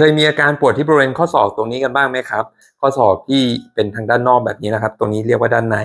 เคยมีอาการปวดที่บริเวณข้อศอกตรงนี้กันบ้างไหมครับ ข้อศอกที่เป็นทางด้านนอกแบบนี้นะครับ ตรงนี้เรียกว่าด้านใน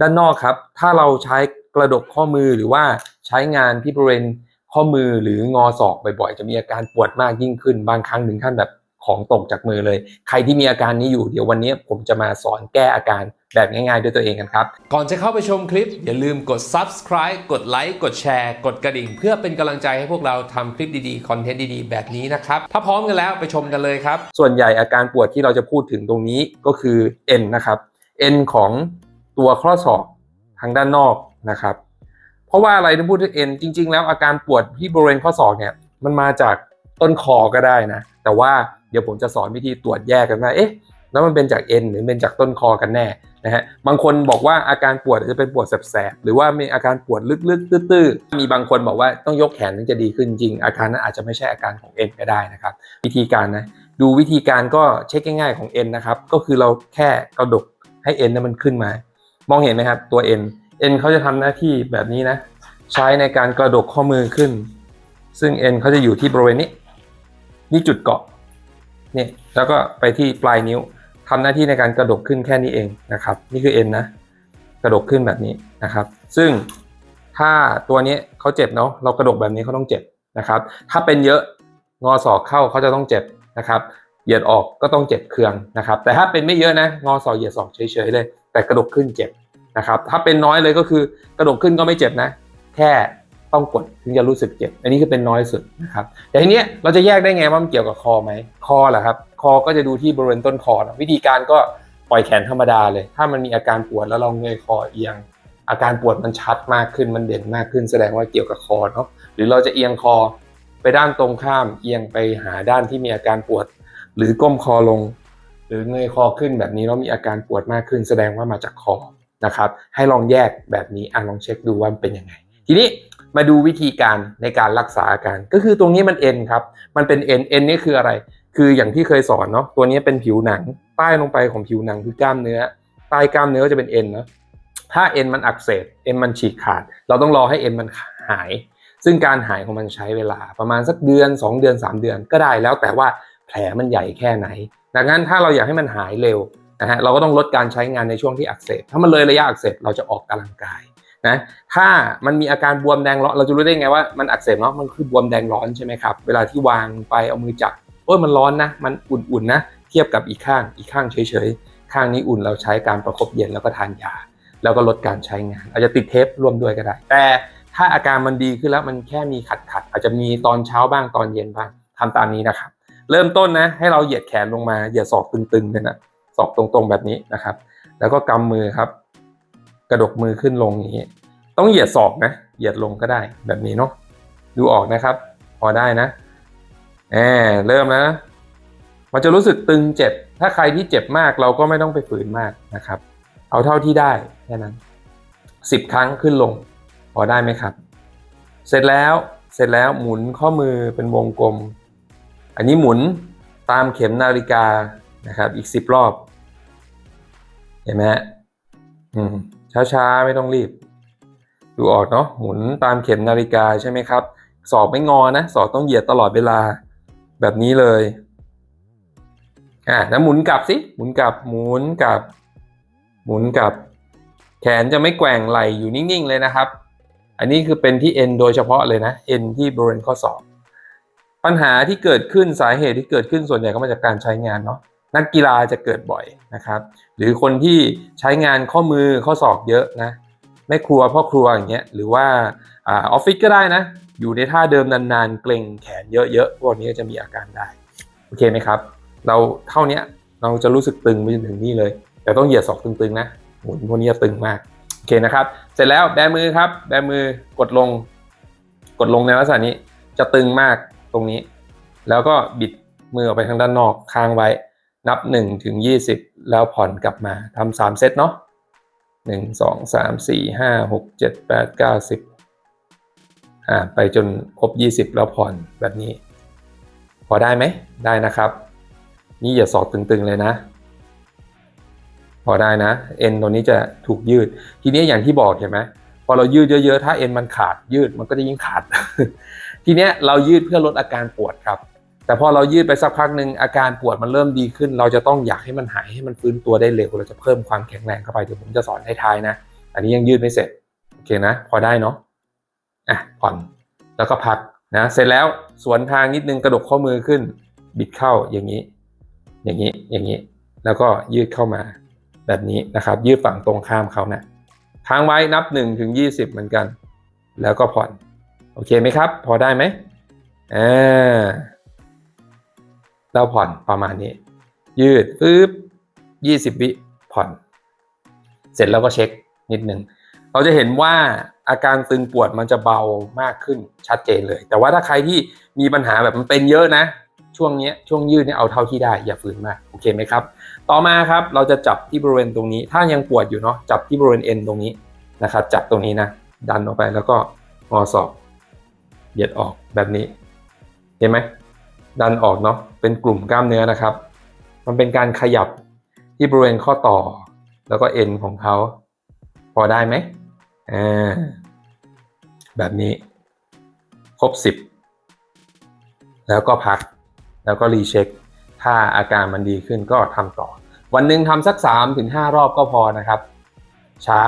ด้านนอกครับ ถ้าเราใช้กระดกข้อมือหรือว่าใช้งานที่บริเวณข้อมือหรืองอศอกบ่อยๆ จะมีอาการปวดมากยิ่งขึ้น บางครั้งถึงขั้นแบบ ของตกจากมือเลย ใครที่มีอาการนี้อยู่เดี๋ยววันนี้ผมจะมาสอนแก้อาการแบบง่ายๆด้วยตัวเองกันครับ ก่อนจะเข้าไปชมคลิป อย่าลืมกด subscribe กดไลค์กดแชร์กดกระดิ่ง เพื่อเป็นกำลังใจให้พวกเราทำคลิปดีๆ คอนเทนต์ดีๆ แบบนี้นะครับ ถ้าพร้อมกันแล้วไปชมกันเลยครับ ส่วนใหญ่อาการปวดที่เราจะพูดถึงตรงนี้ก็คือเอ็นนะครับเอ็นของตัวข้อศอกทางด้านนอกนะครับ เพราะว่าอะไรที่พูดถึงเอ็นจริง ๆ แล้วอาการปวดที่บริเวณข้อศอกเนี่ยมันมาจาก ต้นคอก็ได้นะ แต่ว่าเดี๋ยวผมจะสอนวิธีตรวจแยกกันว่าเอ๊ะแล้วมันเป็นจากเอ็นหรือเป็นจากต้นคอกันแน่นะฮะบางคนบอกว่าอาการปวดจะเป็นปวดแสบๆหรือว่ามีอาการปวดลึกๆตื้อๆมีบางคนบอกว่าต้องยกแขนถึงจะดีขึ้นจริง อาการนั้นอาจจะไม่ใช่อาการของเอ็นก็ได้นะครับ วิธีการนะดูวิธีการก็เช็คง่ายๆของเอ็นนะครับก็คือเราแค่กระดกให้เอ็นนั้นมันขึ้นมา มองเห็นไหมครับตัวเอ็นเอ็นเขาจะทำหน้าที่แบบนี้นะ ใช้ในการกระดกข้อมือขึ้น ซึ่งเอ็นเขาจะอยู่ที่บริเวณนี้ นี่จุดเกาะนี่แล้วก็ไปที่ปลายนิ้วทำหน้าที่ในการกระดกขึ้นแค่นี้เองนะครับ นี่คือเอ็นนะ กระดกขึ้นแบบนี้นะครับ ซึ่งถ้าตัวนี้เขาเจ็บเนาะเรากระดกแบบนี้เขาต้องเจ็บนะครับ ถ้าเป็นเยอะงอศอกเข้าเขาจะต้องเจ็บนะครับเหยียดออกก็ต้องเจ็บเคืองนะครับ แต่ถ้าเป็นไม่เยอะนะงอศอกเหยียดศอกเฉยๆเลย แต่กระดกขึ้นเจ็บนะครับ ถ้าเป็นน้อยเลยก็คือกระดกขึ้นก็ไม่เจ็บนะ แค่ ต้องกดถึงจะรู้สึกเจ็บ อันนี้คือเป็นน้อยสุดนะครับ แต่ทีเนี้ยเราจะแยกได้ไงว่ามันเกี่ยวกับคอไหม คอเหรอครับ คอก็จะดูที่บริเวณต้นคอนะวิธีการก็ปล่อยแขนธรรมดาเลย ถ้ามันมีอาการปวดแล้วเราเงยคอเอียง อาการปวดมันชัดมากขึ้น มันเด่นมากขึ้น แสดงว่าเกี่ยวกับคอเนาะ หรือเราจะเอียงคอไปด้านตรงข้าม เอียงไปหาด้านที่มีอาการปวด หรือก้มคอลง หรือเงยคอขึ้นแบบนี้แล้วมีอาการปวดมากขึ้น แสดงว่ามาจากคอ นะครับ ให้ลองแยกแบบนี้อะลองเช็คดูว่าเป็นยังไง ทีนี้ มาดูวิธีการในการรักษาอาการ ก็คือตรงนี้มันเอ็นครับ มันเป็นเอ็นเอ็นนี่คืออะไร คืออย่างที่เคยสอนเนาะตัวนี้เป็นผิวหนัง ใต้ลงไปของผิวหนังคือกล้ามเนื้อ ใต้กล้ามเนื้อก็จะเป็นเอ็นเนาะถ้าเอ็นมันอักเสบเอ็นมันฉีกขาด เราต้องรอให้เอ็นมันหาย ซึ่งการหายของมันใช้เวลาประมาณสักเดือน 2 เดือน 3 เดือนก็ได้แล้วแต่ว่าแผลมันใหญ่แค่ไหน ดังนั้นถ้าเราอยากให้มันหายเร็วนะฮะเราก็ต้องลดการใช้งานในช่วงที่อักเสบ ถ้ามันเลยระยะอักเสบเราจะออกกำลังกาย นะถ้ามันมีอาการบวมแดงร้อนเราจะรู้ได้ไงว่ามันอักเสบเนาะมันคือบวมแดงร้อนใช่ไหมครับเวลาที่วางไปเอามือจับโอ้ยมันร้อนนะมันอุ่นๆนะเทียบกับอีกข้างอีกข้างเฉยๆ ข้างนี้อุ่นเราใช้การประคบเย็นแล้วก็ทานยา แล้วก็ลดการใช้งาน อาจจะติดเทปร่วมด้วยก็ได้ แต่ถ้าอาการมันดีขึ้นแล้วมันแค่มีขัดขัดๆอาจจะมีตอนเช้าบ้างตอนเย็นบ้างทำตามนี้นะครับ เริ่มต้นนะให้เราเหยียดแขนลงมาอย่าศอกตึงๆเลยนะศอกตรงๆแบบนี้นะครับ แล้วก็กำมือครับ กระดกมือขึ้นลงอย่างนี้ ต้องเหยียดศอกนะ เหยียดลงก็ได้แบบนี้เนาะดูออกนะครับ พอได้นะแหมเริ่มแล้วนะมันจะรู้สึกตึงเจ็บ ถ้าใครที่เจ็บมากเราก็ไม่ต้องไปฝืนมากนะครับ เอาเท่าที่ได้แค่นั้นสิบครั้งขึ้นลง พอได้ไหมครับ เสร็จแล้วเสร็จแล้วหมุนข้อมือเป็นวงกลม อันนี้หมุนตามเข็มนาฬิกานะครับ อีกสิบรอบ เห็นไหมฮะอืม ช้าๆ ไม่ต้องรีบ ดูออกเนาะหมุนตามเข็มนาฬิกาใช่ไหมครับ ศอกไม่งอนะศอกต้องเหยียดตลอดเวลา แบบนี้เลยอะแล้วหมุนกลับสิหมุนกลับหมุนกลับ หมุนกลับ แขนจะไม่แกว่งไหลอยู่นิ่งๆเลยนะครับ อันนี้คือเป็นที่เอ็นโดยเฉพาะเลยนะเอ็นที่บริเวณข้อศอกปัญหาที่เกิดขึ้นสาเหตุที่เกิดขึ้นส่วนใหญ่ก็มาจากการใช้งานเนาะ นักกีฬาจะเกิดบ่อยนะครับ หรือคนที่ใช้งานข้อมือข้อศอกเยอะนะแม่ครัวพ่อครัวอย่างเงี้ยหรือว่าออฟฟิศก็ได้นะ อยู่ในท่าเดิมนานๆ เกร็งแขนเยอะๆพวกนี้ก็จะมีอาการได้ โอเคไหมครับ เราเท่านี้เราจะรู้สึกตึงไปจนถึงนี่เลย แต่ต้องเหยียดศอกตึงๆนะหมุนพวกนี้จะตึงมากโอเคนะครับ เสร็จแล้วแบมือครับแบมือกดลง กดลงในลักษณะนี้จะตึงมากตรงนี้ แล้วก็บิดมือออกไปทางด้านนอกค้างไว้ นับ1ถึง20 แล้วผ่อนกลับมาทำสามเซตเนาะหนึ่งสองสามสี่ห้าหกเจ็ดแปดเก้าสิบอ่าไปจนครบ 20 แล้วผ่อนแบบนี้ พอได้ไหมได้นะครับ นี่อย่าสอดตึงๆเลยนะ พอได้นะเอ็นตัวนี้จะถูกยืด ทีนี้อย่างที่บอกเห็นไหมพอเรายืดเยอะๆ ถ้าเอ็นมันขาดยืดมันก็จะยิ่งขาด ทีเนี้ยเรายืดเพื่อลดอาการปวดครับ แต่พอเรายืดไปสักพักหนึ่งอาการปวดมันเริ่มดีขึ้น เราจะต้องอยากให้มันหายให้มันฟื้นตัวได้เร็วเราจะเพิ่มความแข็งแรงเข้าไปเดี๋ยวผมจะสอนท้ายๆนะ อันนี้ยังยืดไม่เสร็จโอเคนะ พอได้เนาะอะผ่อนแล้วก็พักนะเสร็จแล้วสวนทางนิดนึงกระดกข้อมือขึ้น บิดเข้าอย่างนี้ อย่างนี้อย่างนี้ แล้วก็ยืดเข้ามาแบบนี้นะครับ ยืดฝั่งตรงข้ามเขานะค้างไว้นับ1ถึง20 เหมือนกัน แล้วก็ผ่อน โอเคไหมครับ พอได้ไหมอ่า เราผ่อนประมาณนี้ ยืดปึ๊บ20วิผ่อน เสร็จแล้วก็เช็คนิดนึงเราจะเห็นว่าอาการตึงปวดมันจะเบามากขึ้นชัดเจนเลย แต่ว่าถ้าใครที่มีปัญหาแบบมันเป็นเยอะนะ ช่วงนี้ช่วงยืดเนี่ยเอาเท่าที่ได้อย่าฝืนมากโอเคไหมครับ ต่อมาครับเราจะจับที่บริเวณตรงนี้ ถ้ายังปวดอยู่เนาะจับที่บริเวณเอ็นตรงนี้นะครับจับตรงนี้นะ ดันออกไปแล้วก็งอศอกเหยียดออกแบบนี้ เห็นไหม ดันออกเนาะเป็นกลุ่มกล้ามเนื้อนะครับ มันเป็นการขยับที่บริเวณข้อต่อ แล้วก็เอ็นของเขาพอได้ไหมอ่าแบบนี้ ครบสิบแล้วก็พักแล้วก็รีเช็ค ถ้าอาการมันดีขึ้นก็ทำต่อ วันหนึ่งทำสัก3าถึงหรอบก็พอนะครับ เช้า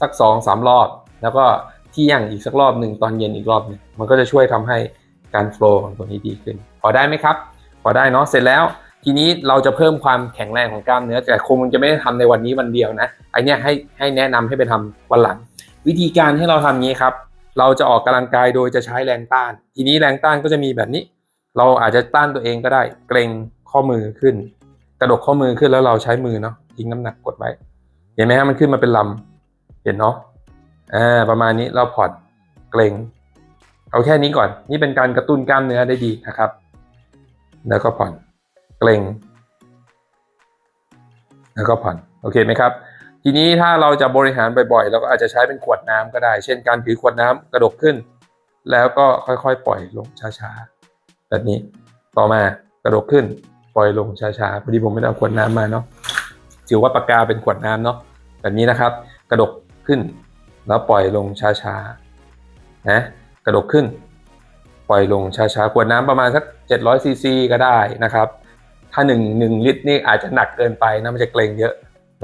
สัก2อสามรอบ แล้วก็เที่ยงอีกสักรอบหนึ่งตอนเย็นอีกรอบหนึงมันก็จะช่วยทำให้ การโฟล์ของตัวนี้ดีขึ้น พอได้ไหมครับ พอได้เนาะเสร็จแล้ว ทีนี้เราจะเพิ่มความแข็งแรงของกล้ามเนื้อ แต่คงจะไม่ได้ทำในวันนี้วันเดียวนะไอเนี้ยให้ให้แนะนำให้ไปทำวันหลัง วิธีการให้เราทำงี้ครับ เราจะออกกำลังกายโดยจะใช้แรงต้าน ทีนี้แรงต้านก็จะมีแบบนี้ เราอาจจะต้านตัวเองก็ได้ เกรงข้อมือขึ้น กระดกข้อมือขึ้นแล้วเราใช้มือเนาะทิ้งน้ำหนักกดไว้เห็นไหมฮะมันขึ้นมาเป็นลำเห็นเนาะอ่าประมาณนี้เราผ่อนเกรง เอาแค่นี้ก่อน นี่เป็นการกระตุ้นกล้ามเนื้อได้ดีนะครับ แล้วก็ผ่อนเกรงแล้วก็ผ่อน โอเคไหมครับ ทีนี้ถ้าเราจะบริหารบ่อยๆ เราก็อาจจะใช้เป็นขวดน้ำก็ได้ เช่นการถือขวดน้ำกระดกขึ้น แล้วก็ค่อยๆ ปล่อยลงช้าๆ แบบนี้ ต่อมากระดกขึ้น ปล่อยลงช้าๆ พอดีผมไม่ได้เอาขวดน้ำมาเนาะ ถือว่าปากกาเป็นขวดน้ำเนาะ แบบนี้นะครับ กระดกขึ้น แล้วปล่อยลงช้าๆ นะ ระดกขึ้น ปล่อยลงช้าๆขวดน้ำประมาณสัก 700ซีซีก็ได้นะครับ ถ้า 1 1 ลิตรนี่อาจจะหนักเกินไปนะมันจะเกรงเยอะ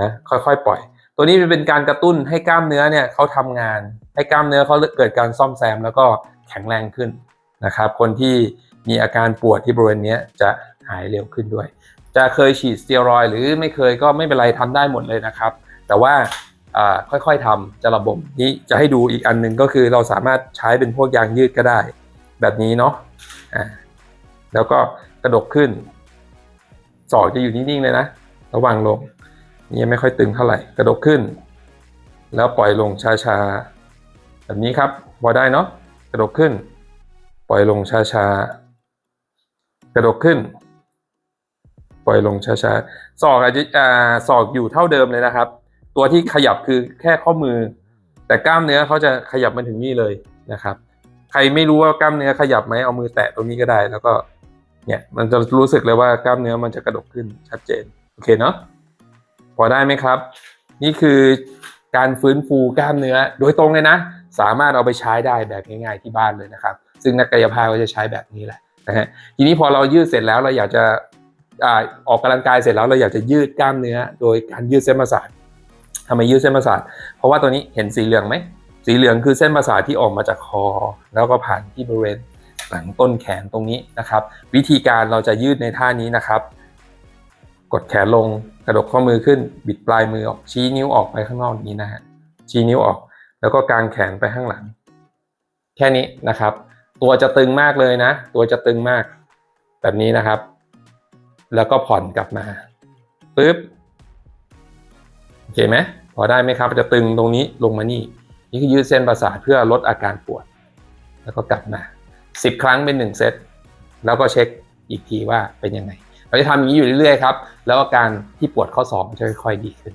นะค่อยๆ ปล่อย ตัวนี้เป็นการกระตุ้นให้กล้ามเนื้อเนี่ยเขาทำงาน ให้กล้ามเนื้อเขาเกิดการซ่อมแซมแล้วก็แข็งแรงขึ้นนะครับ คนที่มีอาการปวดที่บริเวณนี้จะหายเร็วขึ้นด้วย จะเคยฉีดสเตียรอยหรือไม่เคยก็ไม่เป็นไรทำได้หมดเลยนะครับ แต่ว่า ค่อยๆทำจะระบบนี้จะให้ดูอีกอันหนึ่งก็คือเราสามารถใช้เป็นพวกยางยืดก็ได้ แบบนี้เนาะแล้วก็กระดกขึ้นศอกจะอยู่นิ่งๆเลยนะ ระวังลงนี่ยังไม่ค่อยตึงเท่าไหร่กระดกขึ้น แล้วปล่อยลงช้าๆแบบนี้ครับพอได้เนาะกระดกขึ้น ปล่อยลงช้าๆกระดกขึ้น ปล่อยลงช้าๆศอกอาจจะอ่าศอกอยู่เท่าเดิมเลยนะครับ ตัวที่ขยับคือแค่ข้อมือ แต่กล้ามเนื้อเขาจะขยับมาถึงนี่เลยนะครับ ใครไม่รู้ว่ากล้ามเนื้อขยับไหมเอามือแตะตรงนี้ก็ได้ แล้วก็เนี่ยมันจะรู้สึกเลยว่ากล้ามเนื้อมันจะกระดกขึ้นชัดเจนโอเคเนาะพอได้ไหมครับ นี่คือการฟื้นฟูกล้ามเนื้อโดยตรงเลยนะ สามารถเอาไปใช้ได้แบบง่ายๆที่บ้านเลยนะครับ ซึ่งนักกายภาพก็จะใช้แบบนี้แหละนะฮะทีนี้พอเรายืดเสร็จแล้วเราอยากจะอ่าออกกำลังกายเสร็จแล้วเราอยากจะยืดกล้ามเนื้อ โดยการยืดเส้นประสาท ทำไมยืดเส้นประสาท เพราะว่าตัวนี้เห็นสีเหลืองไหม สีเหลืองคือเส้นประสาทที่ออกมาจากคอ แล้วก็ผ่านที่บริเวณหลังต้นแขนตรงนี้นะครับ วิธีการเราจะยืดในท่านี้นะครับ กดแขนลงกระดกข้อมือขึ้น บิดปลายมือออกชี้นิ้วออกไปข้างนอกนี้นะฮะชี้นิ้วออก แล้วก็กางแขนไปข้างหลัง แค่นี้นะครับ ตัวจะตึงมากเลยนะ ตัวจะตึงมาก แบบนี้นะครับ แล้วก็ผ่อนกลับมาปึ๊บ เคไหมพอได้ไหมครับจะตึงตรงนี้ลงมานี่ นี่คือยืดเส้นประสาทเพื่อลดอาการปวด แล้วก็กลับมาสิบครั้งเป็นหนึ่งเซตแล้วก็เช็คอีกทีว่าเป็นยังไง เราจะทำอย่างนี้อยู่เรื่อยๆครับ แล้วอาการที่ปวดข้อศอกจะค่อยๆดีขึ้น